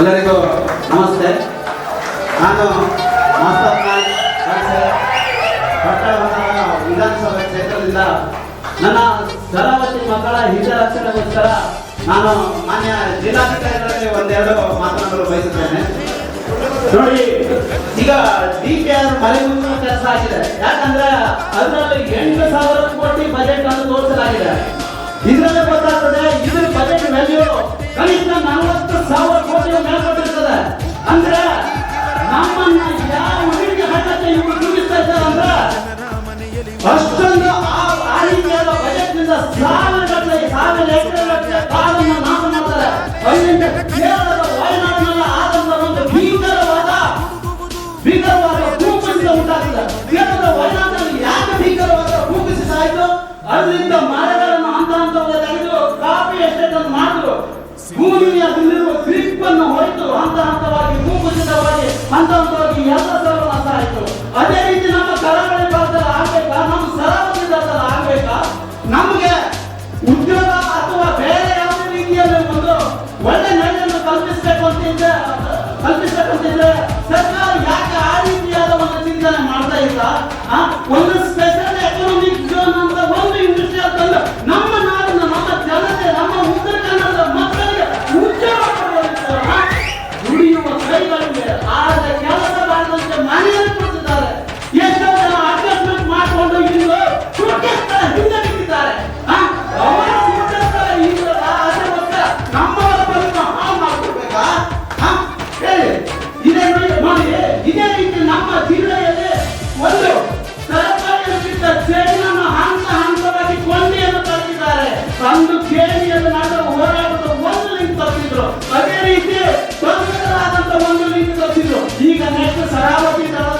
ಎಲ್ಲರಿಗೂ ನಮಸ್ತೆ. ನಾನು ಮಾಸ್ತರ್ ಪಟ್ಟಣ ವಿಧಾನಸಭೆ ಕ್ಷೇತ್ರದಿಂದ ನನ್ನ ಸರವತಿ ಮಕ್ಕಳ ಹಿತರಕ್ಷಣೆಗೋಸ್ಕರ ನಾನು ಮಾನ್ಯ ಜಿಲ್ಲಾಧಿಕಾರಿಗಳಿಗೆ ಒಂದೆರಡು ಮಾತನಾಡಲು ಬಯಸುತ್ತೇನೆ. ನೋಡಿ, ಈಗ ಡಿ ಕೆ ಆರ್ ಮುಚ್ಚುವ ಕೆಲಸ ಆಗಿದೆ. ಯಾಕಂದ್ರೆ ಅದರಲ್ಲಿ ಎಂಟು ಸಾವಿರ ಕೋಟಿ ಬಜೆಟ್ ಅನ್ನು ತೋರಿಸಲಾಗಿದೆ. ಇದರಲ್ಲಿ ಗೊತ್ತಾಗ್ತದೆ, ಇದ್ರ ಬಜೆಟ್ ವ್ಯಾಲ್ಯೂ ಕನಿಷ್ಠ ನಲವತ್ತು ಸಾವಿರ ಅಂದ್ರೆ ನಮ್ಮನ್ನ ಯಾವ ಹುಡುಗಿ ಹಠಕ್ಕೆ ಇವರು ತೂಗಿಸ್ತಾ ಇದ್ದಾರೆ ಅಂದ್ರೆ ಅಷ್ಟೊಂದು ಆ ರೀತಿಯಾದ ಬಜೆಟ್ನಿಂದ ಸಾವಿರ ಸಾವಿರ ಎಕರೆ ಗಟ್ಟಲೆ ನಾಶ ಮಾಡ್ತಾರೆ. ಅಲ್ಲಿಂದ ಕೇರಳದ ವಯನಾಡಿನಲ್ಲಿ ಆದಂತ ಒಂದು ಭೀಕರವಾದ ಭೀಕರವಾದ ಭೂಕುಸಿತ ಉಂಟಾಗ್ತದೆ ಕೇರಳದ ವಯನಾಡಿನಲ್ಲಿ ಯಾಕೆ ಭೀಕರವಾದ ಭೂಕುಸಿತ ಆಯ್ತು ಅದರಿಂದ ಮರಗಳನ್ನು ಹಂತ ಹಂತವಾಗಿ ತೆಗೆದು ಕಾಫಿ ಎಸ್ಟೇಟ್ ಅನ್ನು ಮಾಡಿದ್ರು. ಭೂಮಿಯ ಗ್ರಿಪ್ ಅನ್ನು ಹೊರತು ಹಂತ ಹಂತವಾಗಿ ಹಂತವಾಗಿ ಎಲ್ಲ ಸರ್ವನಾಶ ಆಯ್ತು ಅದೇ ರೀತಿ ನಮ್ಮ ಕರಾವಳಿ ಭಾಗದಲ್ಲಿ ಆಗ್ಬೇಕಾ? ನಮ್ಮ ಸರಾವಳಿ ಭಾಗದಲ್ಲಿ ಆಗ್ಬೇಕಾ? ನಮಗೆ ಉದ್ಯೋಗ ಅಥವಾ ಬೇರೆ ಯಾವುದೇ ರೀತಿಯಲ್ಲಿ ಒಂದು ಒಳ್ಳೆ ನಡೆಯನ್ನು ಕಲ್ಪಿಸಬೇಕು ಅಂತಿದ್ರೆ ಕಲ್ಪಿಸಬೇಕು ಅಂತಿದ್ರೆ ಸರ್ಕಾರ ಯಾಕೆ ಆ ರೀತಿಯಾದ ಒಂದು ಚಿಂತನೆ ಮಾಡ್ತಾ ಇಲ್ಲ? ಒಂದು ನೆಕ್ಸ್ಟ್ ಸರಾವತಿ